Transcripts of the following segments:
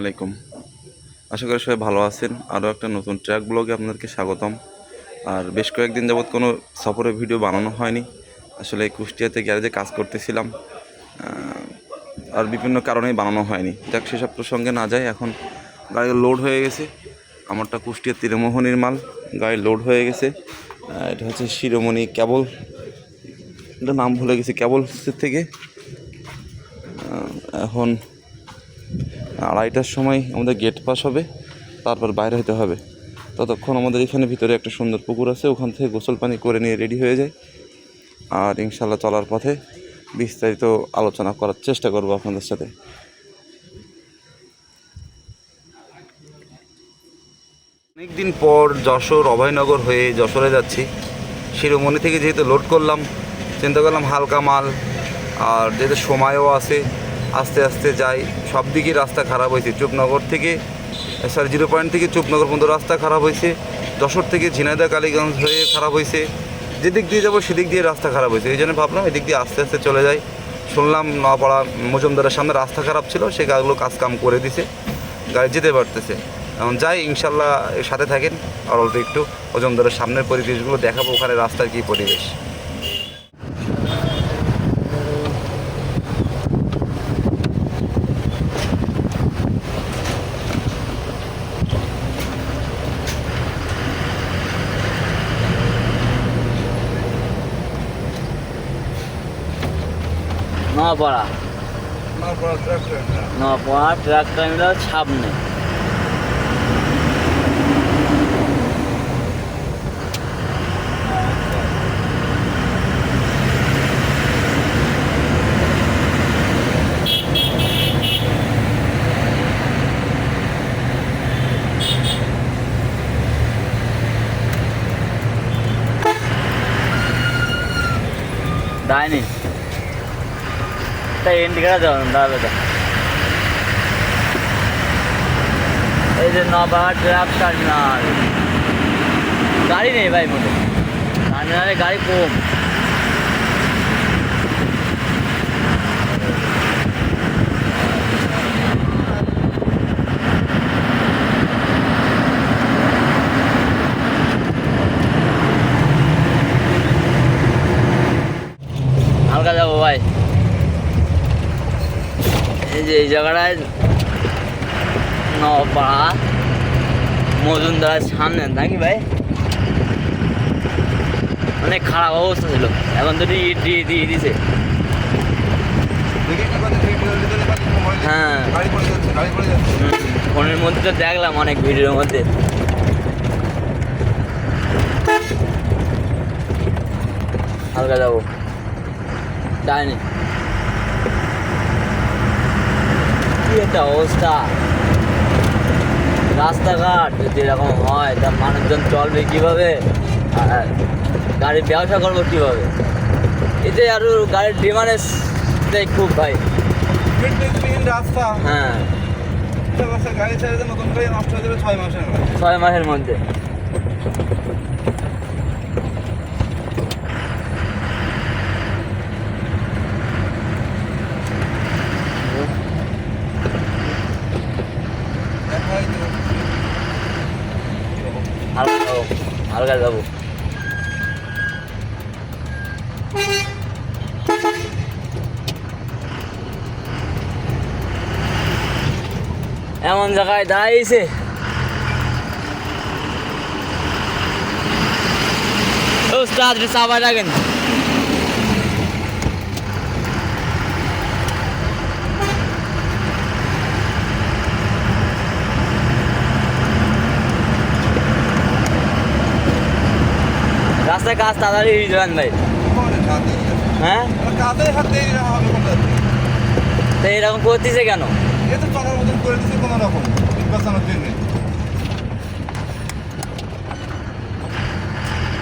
আলাইকুম। আশা করি সবাই ভালো আছেন। আরও একটা নতুন ট্র্যাক ব্লগে আপনাদেরকে স্বাগতম। আর বেশ কয়েকদিন যাবৎ কোনো সফরের ভিডিও বানানো হয়নি। আসলে কুষ্টিয়াতে গ্যারেজে কাজ করতেছিলাম আর বিভিন্ন কারণেই বানানো হয়নি। যাক, সেসব প্রসঙ্গে না যায় এখন গাড়ি লোড হয়ে গেছে। আমারটা কুষ্টিয়া তীরমোহনীর মাল, গাড়ি লোড হয়ে গেছে। এটা হচ্ছে শিরোমণি কেবল এটা নাম ভুলে গেছি কেবল থেকে। এখন আড়াইটার সময় আমাদের গেট পাস হবে, তারপর বাইরে হতে হবে। ততক্ষণ আমাদের এখানে ভিতরে একটা সুন্দর পুকুর আছে, ওখান থেকে গোসল পানি করে নিয়ে রেডি হয়ে যায় আর ইনশাল্লাহ চলার পথে বিস্তারিত আলোচনা করার চেষ্টা করব আপনাদের সাথে। অনেকদিন পর যশোর অভয়নগর হয়ে যশোরে যাচ্ছি। শিরোমণি থেকে যেহেতু লোড করলাম, চিন্তা করলাম হালকা মাল, আর যেহেতু সময়ও আছে আস্তে আস্তে যাই। সব দিকেই রাস্তা খারাপ হয়েছে। চুপনগর থেকে সরি জিরো পয়েন্ট থেকে চুপনগর পর্যন্ত রাস্তা খারাপ হয়েছে। যশোর থেকে ঝিনাইদা কালীগঞ্জ হয়ে খারাপ হয়েছে। যেদিক দিয়ে যাব সেদিক দিয়ে রাস্তা খারাপ হয়েছে। এই জন্য ভাবলাম এদিক দিয়ে আস্তে আস্তে চলে যাই। শুনলাম নপাড়া মজুমদারের সামনে রাস্তা খারাপ ছিল, সে গাছগুলো কাজ কাম করে দিছে। গাড়ি যেতে পারতেছে। এখন যাই, ইনশাল্লাহ সাথে থাকেন। আর অল্প একটু ওজনদারের সামনের পরিবেশগুলো দেখাবো, ওখানে রাস্তার কী পরিবেশ। নপাড়া নোয়াপাড়া ট্রাক টাইমটা সামনে ডাইনি তাই ইন্ডিকেটার দেবেন দাঁড়াবে তো এই যে নবাবা ট্রাক টার্মিনাল গাড়ি নেই ভাই মোটে টার্মিনালে গাড়ি কম হালকা যাব ভাই এই যে এই জায়গাটায় নপাড়া মজুমদারের সামনে, নাকি ভাই? অনেক খারাপ অবস্থা ছিল। এখন তো ইট দিয়ে দিয়ে দিছে। হ্যাঁ। ফোনের মধ্যে তো দেখলাম অনেক ভিডিওর মধ্যে। হালকা যাব। ডাইনি কি একটা অবস্থা। রাস্তাঘাট যদি এরকম হয় তা মানুষজন চলবে কীভাবে? আর গাড়ির ব্যবসা করব কীভাবে? এতে আরও গাড়ির ডিমান্ডের খুব ভাই। রাস্তা। হ্যাঁ। গাড়ি ছেড়ে নতুন নষ্ট হয়ে যাবে ছয় মাসের ছয় মাসের মধ্যে হালকা যাব হালকা যাব এমন জায়গায় দাঁড়িয়েছে উস্তাদ সাবাই রাখেন। রাস্তায় কাজ তাড়াতাড়ি যান ভাই। হ্যাঁ? তো এরকম করতেছে কেন? এ তো চলার মতন করে দিচ্ছে কোনো রকম বাঁচানোর জন্য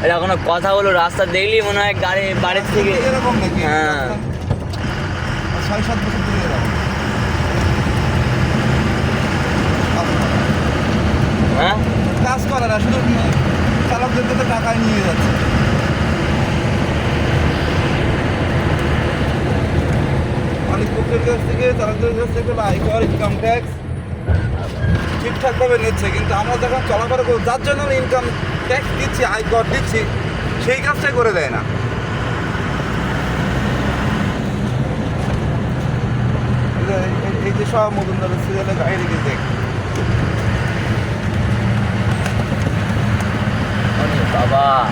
এটা কোনো কথা হলো রাস্তা দেখলেই মনে হয় গাড়ি, বাড়ির থেকে এরকম নাকি হ্যাঁ। ছয় সাত বছর ধরে এরকম হ্যাঁ? কাজ করে না শুধু চালকদের তো টাকা নিয়ে যাচ্ছে। মালিক পক্ষের কাছ থেকে চালকদের কাছ থেকে আয়কর ইনকাম ট্যাক্স ঠিকঠাকভাবে নিচ্ছে। কিন্তু আমরা যখন চলাফেরা যার জন্য ইনকাম ট্যাক্স দিচ্ছি আয়কর দিচ্ছি, সেই কাজটাই করে দেয় না। এই যে- সব মজুমদারের সিরিয়ালে গাড়ি রেখে দেখ। বাবা,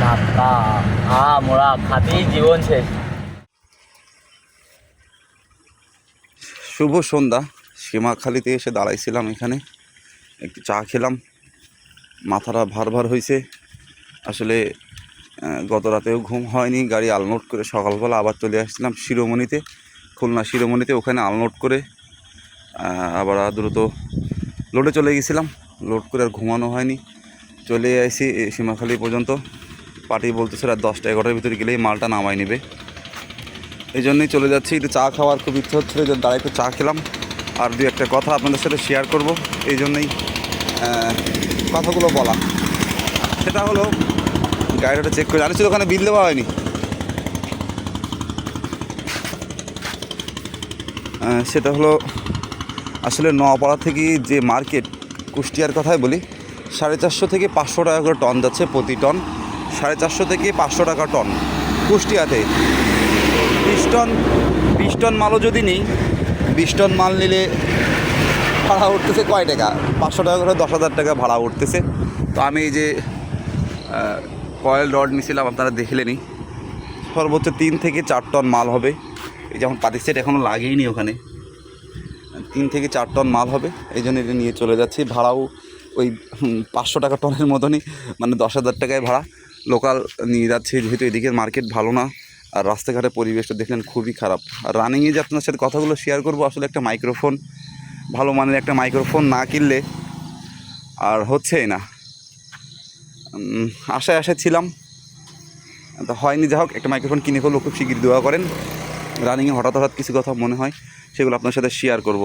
ধাক্কা। আ মোড়া খাতেই জীবন শেষ। শুভ সন্ধ্যা। সীমাখালিতে এসে দাঁড়াইছিলাম এখানে। একটু চা খেলাম। মাথাটা ভার ভার হয়েছে আসলে গত রাতেও ঘুম হয়নি। গাড়ি আলনোড করে সকালবেলা আবার চলে আসছিলাম শিরোমণিতে, খুলনা শিরোমণিতে। ওখানে আলনোড করে আবার দ্রুত লোডে চলে গেছিলাম। লোড করে আর ঘুমানো হয়নি। চলে আসি সীমাখালি পর্যন্ত। পার্টি বলতেছে রাত দশটা এগারোটার ভিতরে গেলেই মালটা নামাই নেবে। এই জন্যই চলে যাচ্ছি। একটু চা খাওয়ার খুব ইচ্ছে হচ্ছিল যে দাঁড়ায় একটু চা খেলাম। আর দু একটা কথা আপনাদের সাথে শেয়ার করব। এই জন্যই কথাগুলো বলা। সেটা হলো, গাড়িটা চেক করে আনিছিল ওখানে বিল দেওয়া হয়নি? সেটা হলো, আসলে নোয়াপাড়া থেকে যে মার্কেট, কুষ্টিয়ার কথাই বলি, সাড়ে চারশো থেকে পাঁচশো টাকা করে টন যাচ্ছে প্রতি টন সাড়ে চারশো থেকে পাঁচশো টাকা টন কুষ্টিয়াতে। টন, বিশ টন মালও যদি নিই, বিশ টন মাল নিলে ভাড়া উঠতেছে কয় টাকা? পাঁচশো টাকা করে দশ হাজার টাকা ভাড়া উঠতেছে। তো আমি এই যে কয়েল রড নিয়েছিলাম আপনারা দেখলেনি সর্বোচ্চ তিন থেকে চার টন মাল হবে। এই যেমন পাতি সেট এখনও লাগেইনি ওখানে। তিন থেকে চার টন মাল হবে। এই জন্য এটা নিয়ে চলে যাচ্ছি। ভাড়াও ওই পাঁচশো টাকা টনের মতনই মানে দশ হাজার টাকায় ভাড়া। লোকাল নিয়ে যাচ্ছি, যেহেতু এদিকের মার্কেট ভালো না। আর রাস্তাঘাটের পরিবেশটা দেখলেন খুবই খারাপ। আর রানিংয়ে যে আপনার সাথে কথাগুলো শেয়ার করব, আসলে একটা মাইক্রোফোন ভালো মানের একটা মাইক্রোফোন না কিনলে আর হচ্ছেই না। আশায় আশায় ছিলাম, তো হয়নি। যা হোক, একটা মাইক্রোফোন কিনে ফেলব, খুব শিগগির দোয়া করেন। রানিংয়ে হঠাৎ হঠাৎ কিছু কথা মনে হয়, সেগুলো আপনার সাথে শেয়ার করব।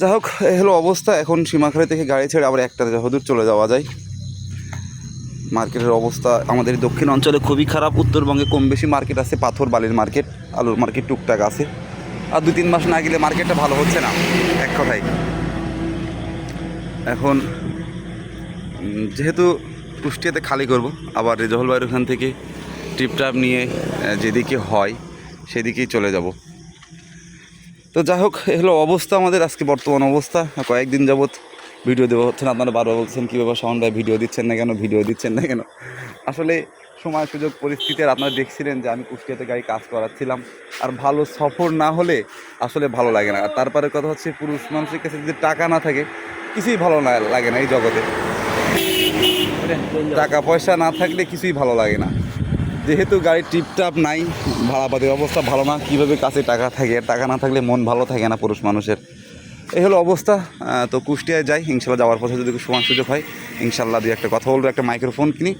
যাই হোক, এ হলো অবস্থা। এখন সীমাখালি থেকে গাড়ি ছেড়ে আবার একটা যহদূর চলে যাওয়া যায়। মার্কেটের অবস্থা আমাদের দক্ষিণ অঞ্চলে খুবই খারাপ, উত্তরবঙ্গে কম বেশি মার্কেট আছে পাথর বালির মার্কেট, আলুর মার্কেট, টুকটাক আছে। আর দু তিন মাস না গেলে মার্কেটটা ভালো হচ্ছে না, এক কথায়। এখন যেহেতু কুষ্টিয়াতে খালি করব, আবার রেজহল ভাইয়ের ওখান থেকে টিপটাপ নিয়ে যেদিকে হয়, সেদিকেই চলে যাব। তো যাই হোক, এ হলো অবস্থা আমাদের, আজকে বর্তমান অবস্থা কয়েকদিন যাবৎ ভিডিও দেওয়া হচ্ছে না, আপনারা বারবার বলছেন কীভাবে শাওন ভাই ভিডিও দিচ্ছেন না কেন? ভিডিও দিচ্ছেন না কেন? আসলে সময় সুযোগ পরিস্থিতি, আর আপনারা দেখছিলেন যে আমি কুষ্টিয়াতে গাড়ি কাজ করাচ্ছিলাম। আর ভালো সফর না হলে আসলে ভালো লাগে না। আর তারপরে কথা হচ্ছে, পুরুষ মানুষের কাছে যদি টাকা না থাকে, কিছুই ভালো না লাগে না এই জগতে। টাকা পয়সা না থাকলে কিছুই ভালো লাগে না। যেহেতু গাড়ির টিপটাপ নাই, ভাড়াপাতির অবস্থা ভালো না, কীভাবে কাছে টাকা থাকে? টাকা না থাকলে মন ভালো থাকে না পুরুষ মানুষের। এই হলো অবস্থা। তো কুষ্টিয়ায় যাই, ইনশাল্লাহ যাওয়ার পথে যদি সময় সুযোগ হয়, ইনশাল্লাহ দিয়ে একটা কথা বলব, একটা মাইক্রোফোন কিনি।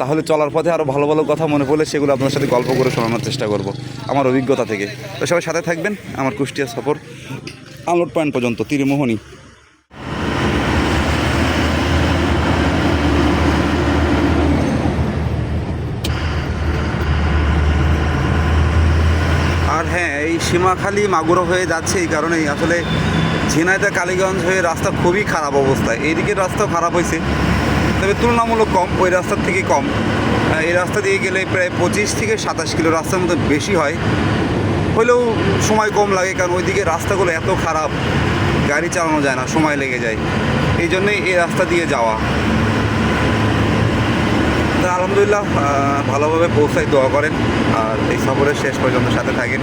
তাহলে চলার পথে আরও ভালো ভালো কথা মনে পড়লে সেগুলো আপনার সাথে গল্প করে শোনানোর চেষ্টা করব, আমার অভিজ্ঞতা থেকে। তো সবাই সাথে থাকবেন, আমার কুষ্টিয়া সফর। আলোট পয়েন্ট পর্যন্ত, তীরমোহনী আর হ্যাঁ এই সীমাখালি মাগুরা হয়ে যাচ্ছে এই কারণেই। আসলে ঝিনাইদা কালীগঞ্জ হয়ে রাস্তা খুবই খারাপ অবস্থায় এইদিকের রাস্তা খারাপ হয়েছে। তবে তুলনামূলক কম, ওই রাস্তার থেকে কম। এই রাস্তা দিয়ে গেলে প্রায় পঁচিশ থেকে সাতাশ কিলো রাস্তার মতো বেশি হয়। হলেও সময় কম লাগে, কারণ ওইদিকে রাস্তাগুলো এত খারাপ, গাড়ি চালানো যায় না, সময় লেগে যায়। এই জন্যই এই রাস্তা দিয়ে যাওয়া। তা আলহামদুলিল্লাহ ভালোভাবে পৌঁছাই দোয়া করেন। আর এই সফরের শেষ পর্যন্ত সাথে থাকেন।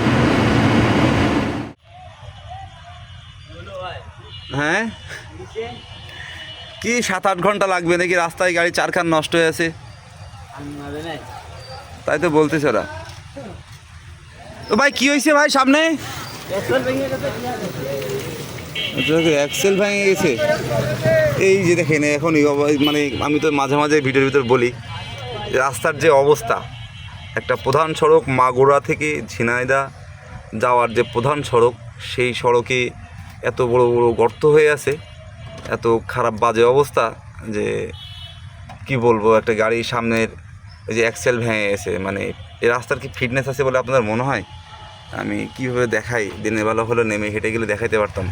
হ্যাঁ? কি সাত আট ঘণ্টা লাগবে নাকি রাস্তায় গাড়ি চারখান নষ্ট হয়ে আছে? তাই তো বলতেছে ওরা। তো ভাই কি হয়েছে ভাই সামনে? অ্যাক্সেল ভেঙে গেছে। এই যে দেখেন এখন মানে আমি তো মাঝে মাঝে ভিডিওর ভিতর বলি রাস্তার যে অবস্থা একটা প্রধান সড়ক মাগুরা থেকে ঝিনাইদা যাওয়ার যে প্রধান সড়ক সেই সড়কে এত বড় বড় গর্ত হয়ে আছে, এত খারাপ বাজে অবস্থা যে কি বলব, একটা গাড়ির সামনের ওই যে অ্যাক্সেল ভেঙে গেছে মানে এই রাস্তার কি ফিটনেস আছে বলে আপনার মনে হয়? আমি কীভাবে দেখাই? দিনের বেলা হলে, নেমে হেঁটে গেলে দেখাইতে পারতাম।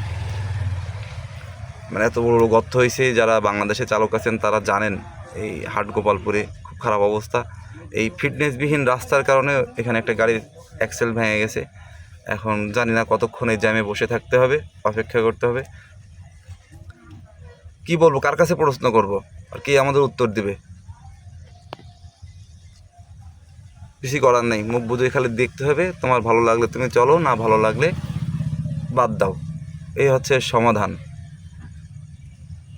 মানে এত বড় বড় গর্ত হয়েছে, যারা বাংলাদেশে চালক আছেন তারা জানেন এই হাট গোপালপুরে খুব খারাপ অবস্থা। এই ফিটনেসবিহীন রাস্তার কারণে এখানে একটা গাড়ির অ্যাক্সেল ভেঙে গেছে। এখন জানি না কতক্ষণ এই জ্যামে বসে থাকতে হবে, অপেক্ষা করতে হবে। কি বলব, কার কাছে প্রশ্ন করব? আর কি আমাদের উত্তর দিবে? কিছু করার নেই, মুখ বুঝে খালি দেখতে হবে, তোমার ভালো লাগলে তুমি চলো, না ভালো লাগলে বাদ দাও। এই হচ্ছে সমাধান।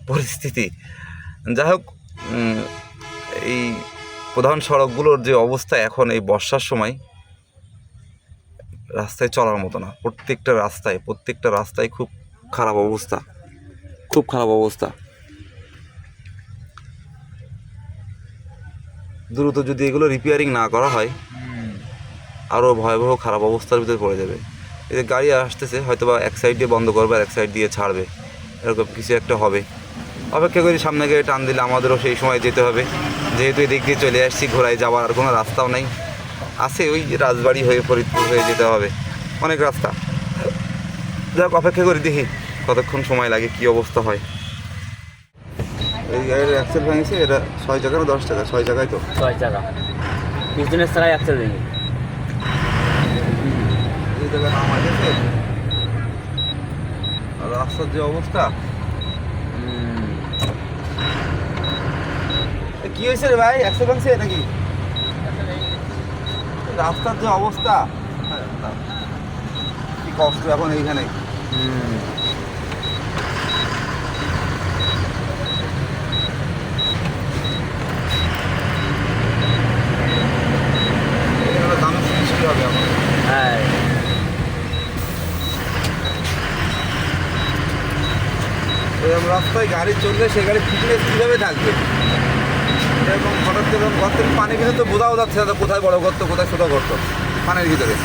পরিস্থিতি। যাই হোক এই প্রধান সড়কগুলোর যে অবস্থা এখন এই বর্ষার সময় রাস্তায় চলার মতো না। প্রত্যেকটা রাস্তায় প্রত্যেকটা রাস্তায় খুব খারাপ অবস্থা। খুব খারাপ অবস্থা। দ্রুত যদি এগুলো রিপেয়ারিং না করা হয় আরও ভয়াবহ খারাপ অবস্থার ভিতরে পড়ে যাবে। যে গাড়ি আসতেছে হয়তো বা এক সাইড দিয়ে বন্ধ করবে আর এক সাইড দিয়ে ছাড়বে। এরকম কিছু একটা হবে। অপেক্ষা করি সামনে গিয়ে টান দিলে আমাদেরও সেই সময় যেতে হবে। যেহেতু এদিক দিয়ে চলে আসছি ঘোরায় যাওয়ার আর কোনো রাস্তাও নেই। আছে ওই রাজবাড়ি হয়ে ফরিদপুর হয়ে যেতে হবে। অনেক রাস্তা। যাক অপেক্ষা করি দেখি কতক্ষণ সময় লাগে কি অবস্থা হয়। এই গাড়ির অ্যাক্সেল ভেঙেছে এটা ছয় টাকা না দশ টাকা ছয় টাকায় তো। ছয় টাকা পিছনের ছাড়াই একশো দিন এই জায়গায় নাম আছে আর রাস্তার যে অবস্থা। কি হয়েছে রে ভাই? একশো ভাঙছে নাকি? রাস্তার যে অবস্থা কি কষ্ট এখন এইখানে। হ্যাঁ। রাস্তায় গাড়ি চললে সে গাড়ি ফিটনেস কীভাবে থাকবে। এরকম হঠাৎ করে গর্তের পানি ভিতরে তো বোঝাও যাচ্ছে না কোথায় বড় গর্ত কোথায় ছোটো গর্ত পানির ভিতরে।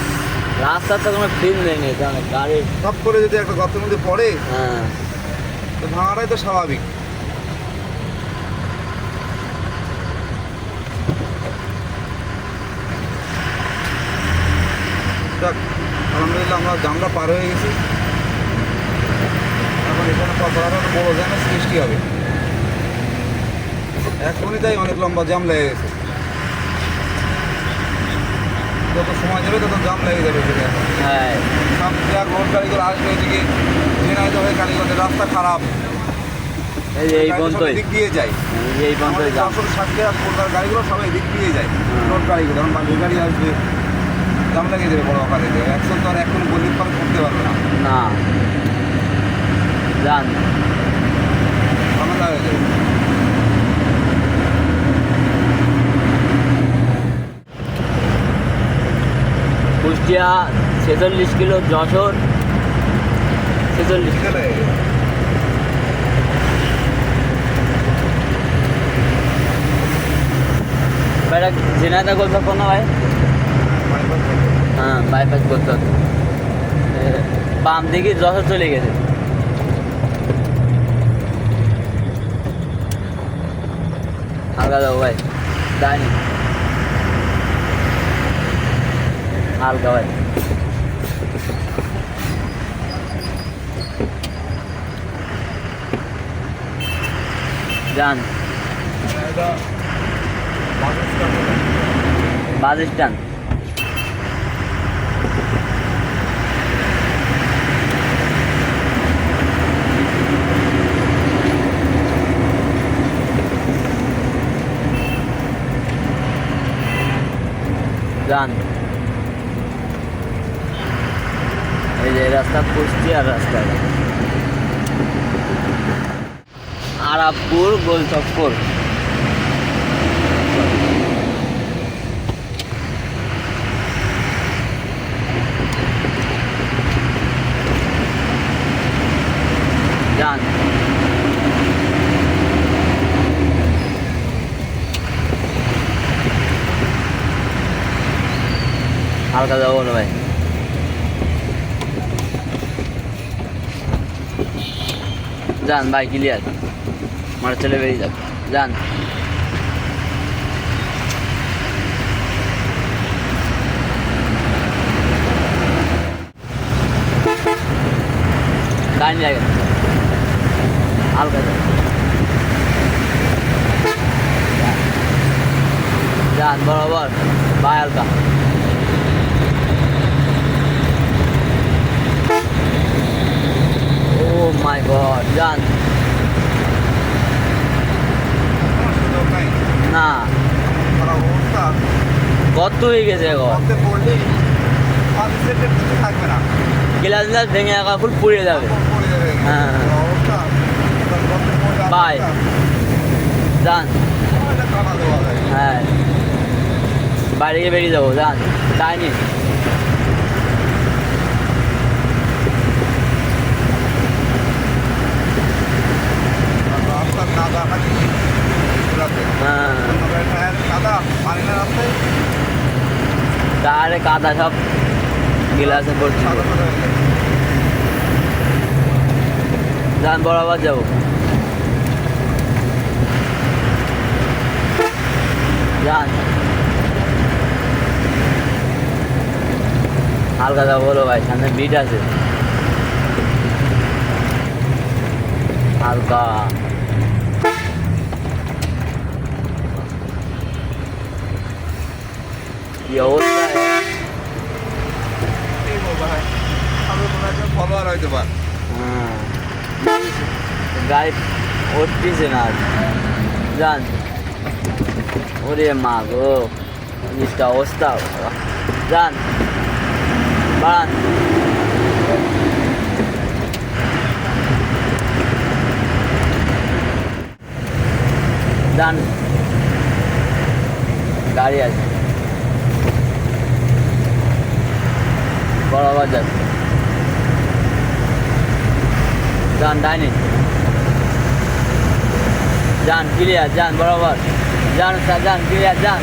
রাস্তার তো কোনো ফিল নেই গাড়ির সব করে যদি একটা গর্তের মধ্যে পড়ে হ্যাঁ। তো ভাঙাটাই তো স্বাভাবিক। যাক আলহামদুলিল্লাহ আমরা জামটা পার হয়ে গেছি। এখন এখানে কত বড় জ্যামের সৃষ্টি হবে। এখনই তাই অনেক লম্বা জাম লেগে গেছে। যত সময় যাবে তত জাম লেগে যাবে হ্যাঁ। রোড গাড়িগুলো আসবে এদিকে। ঝিনাইদহ হয়ে কালীগঞ্জের রাস্তা খারাপ। এই এই এদিক দিয়ে যায়। এই সাতক্ষীরা কলকাতার গাড়িগুলো সব এদিক দিয়ে যায়। রোড গাড়িগুলো বাকি গাড়ি আসবে। দাম লাগিয়ে দেবে বড় আকারে। একশো তো আর এখন পরে করতে পারবে না। না। ঝামেলা হয়ে যাবে। কুষ্টিয়া ছেচল্লিশ কিলো যশোর ছেচল্লিশ ঝিনাইদা করতে কোনো ভাই হ্যাঁ বাইপাস করতে হতো এ, বাম দিকে যশোর চলে গেছে। হালকা ভাই হালকা ভাই যান। Bus stand. যান এই যে রাস্তা কুষ্টিয়ার রাস্তা আরাবপুর গোলচক্কর। যান। হালকা যাব বলো ভাই। যান, ভাই ক্লিয়ার মারা চলে বেরিয়ে যাক। যান। কারেন্ট জায়গা হালকা যান। বরাবর। বাই হালকা। গড যান না কত হয়ে গেছে এখন গ্লাস গ্লাস ভেঙে একা ফুল পুড়ে যাবে। হ্যাঁ। বাই। যান হ্যাঁ। বাইরে গিয়ে বেরিয়ে যাব যান যায়নি হ্যাঁ টায়ারে কাদা সব গ্লাসে পড়ছে যান বরাবর যাব যান হালকা যাব বলো ভাই সামনে বিট আছে হালকা কি অবস্থা ফলোয়ার হয়তো বা। গাড়ি উঠতেছে না আর। যান ওরে মা গো, জিনিসটা অবস্থা। যান বাড়ান। যান গাড়ি আছে। বড় বাজার। যান ডাইনি। যান ক্লিয়ার যান বরাবর। যান যান ক্লিয়ার যান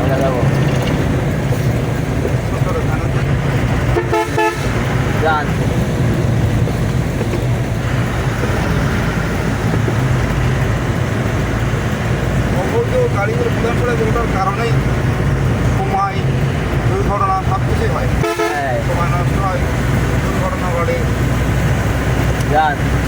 আমরা যাব যান অবৈধ গাড়িগুলো প্রধান করে ওটার কারণেই সময় দুর্ঘটনা সব কিছুই হয় হ্যাঁ সময় নষ্ট হয় দুর্ঘটনা ঘটে যান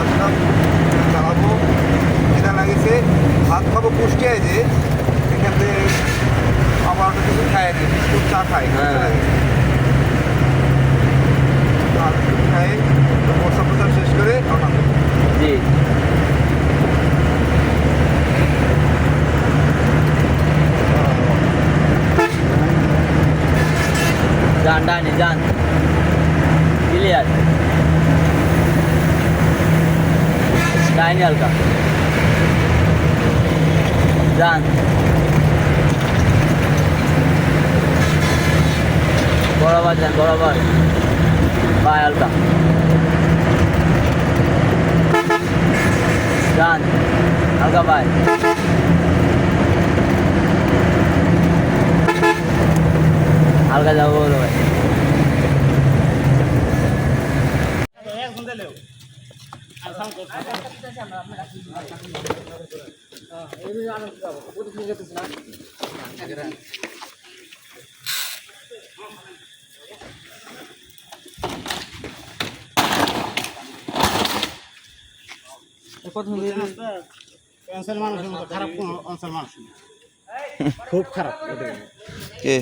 আসলাম চালাবো এটা লাগিয়েছে ভাত খাব কুষ্টিয়ায় যে এখান থেকে আবার কিছু খায় নি বিস্কুট চা খাই খাই বর্ষা প্রচার শেষ করে জি যান ডাইনি যান ক্লিয়ার ডাইনি হালকা যান বরাবর যান বরাবর। পায় হালকা যান হালকা পায় হালকা যাব বলো ভাই অঞ্চল মানুষের মতো খারাপ কোনো অঞ্চল মানুষ না। খুব খারাপ ওদের কে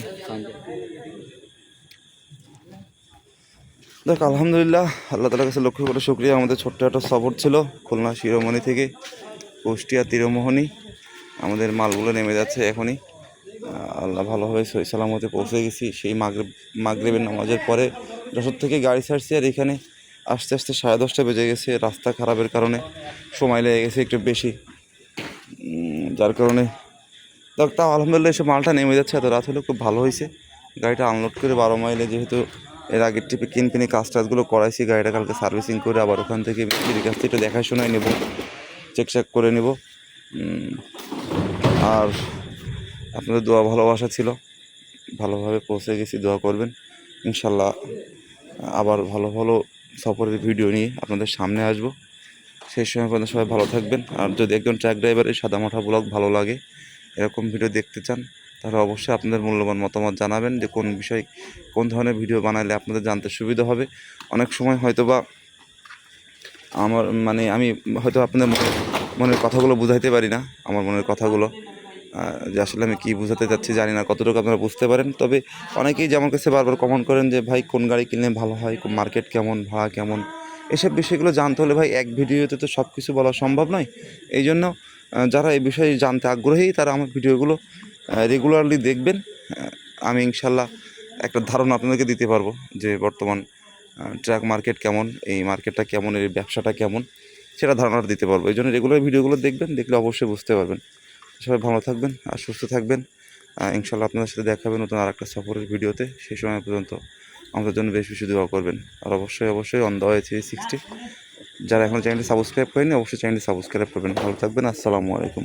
দেখ, আলহামদুলিল্লাহ, আল্লাহ তালার কাছে লক্ষ্য করে শুক্রিয়া। আমাদের ছোট্ট একটা সফর ছিল খুলনা শিরোমণি থেকে কুষ্টিয়া তীরমোহনী। আমাদের মালগুলো নেমে যাচ্ছে এখনই। আল্লাহ ভালোভাবে সহি সালামতে পৌঁছে গেছি। সেই মাগরেব, মাগরেবের নামাজের পরে যশোর থেকে গাড়ি ছাড়ছি আর এখানে আস্তে আস্তে সাড়ে দশটা বেজে গেছে। রাস্তা খারাপের কারণে সময় লেগে গেছে একটু বেশি। যার কারণে তাও আলহামদুলিল্লাহ এসে মালটা নেমে যাচ্ছে। এত রাত হলেও খুব ভালো হয়েছে। গাড়িটা আনলোড করে বারো মাইলে যেহেতু এর আগের ট্রিপে কিনপিনি কাজ টাজগুলো করাইছি, গাড়িটা কালকে সার্ভিসিং করে আবার ওখান থেকে মিস্ত্রির কাছ থেকে একটু দেখাশোনায় নেব চেক চেক করে নেব। আর আপনাদের দোয়া ভালোবাসা ছিল, ভালোভাবে পৌঁছে গেছি, দোয়া করবেন। ইনশাল্লাহ আবার ভালো ভালো সফরের ভিডিও নিয়ে আপনাদের সামনে আসব। সেই সময় পর্যন্ত সবাই ভালো থাকবেন, আর যদি একজন ট্রাক ড্রাইভারের সাদামাঠা ব্লগ ভালো লাগে, এরকম ভিডিও দেখতে চান তাহলে অবশ্যই আপনাদের মূল্যবান মতামত জানাবেন যে কোন বিষয়, কোন ধরনের ভিডিও বানালে আপনাদের জানতে সুবিধা হবে। অনেক সময় হয়তো বা আমার মানে আমি হয়তো আপনাদের মনে- মনের কথাগুলো বুঝাইতে পারি না, আমার মনের কথাগুলো যে আসলে আমি কী বোঝাতে চাচ্ছি জানি না, কতটুকু আপনারা বুঝতে পারেন। তবে অনেকেই যে আমার কাছে বারবার কমেন্ট করেন যে, ভাই, কোন গাড়ি কিনলে ভালো হয়? মার্কেট কেমন? ভাড়া কেমন? এসব বিষয়গুলো জানতে হলে ভাই, এক ভিডিওতে তো সব কিছু বলা সম্ভব নয়। এই জন্য যারা এই বিষয়ে জানতে আগ্রহী, তারা আমার ভিডিওগুলো রেগুলারলি দেখবেন আমি ইনশাল্লাহ একটা ধারণা আপনাদেরকে দিতে পারব যে বর্তমান ট্রাক মার্কেট কেমন, এই মার্কেটটা কেমন, এর ব্যবসাটা কেমন, সেটা ধারণাটা দিতে পারব। এই জন্য রেগুলার ভিডিওগুলো দেখবেন, দেখলে অবশ্যই বুঝতে পারবেন। সবাই ভালো থাকবেন আর সুস্থ থাকবেন। ইনশাল্লাহ আপনাদের সাথে দেখা হবে নতুন আর একটা সফরের ভিডিওতে। সেই সময় পর্যন্ত আমাদের জন্য বেশ বেশি দোয়া করবেন। আর অবশ্যই অবশ্যই অন দেওয়া থ্রি সিক্সটি যারা এখন চ্যানেলটি সাবস্ক্রাইব করেনি অবশ্যই চ্যানেলটি সাবস্ক্রাইব করবেন। ভালো থাকবেন। আসসালামু আলাইকুম।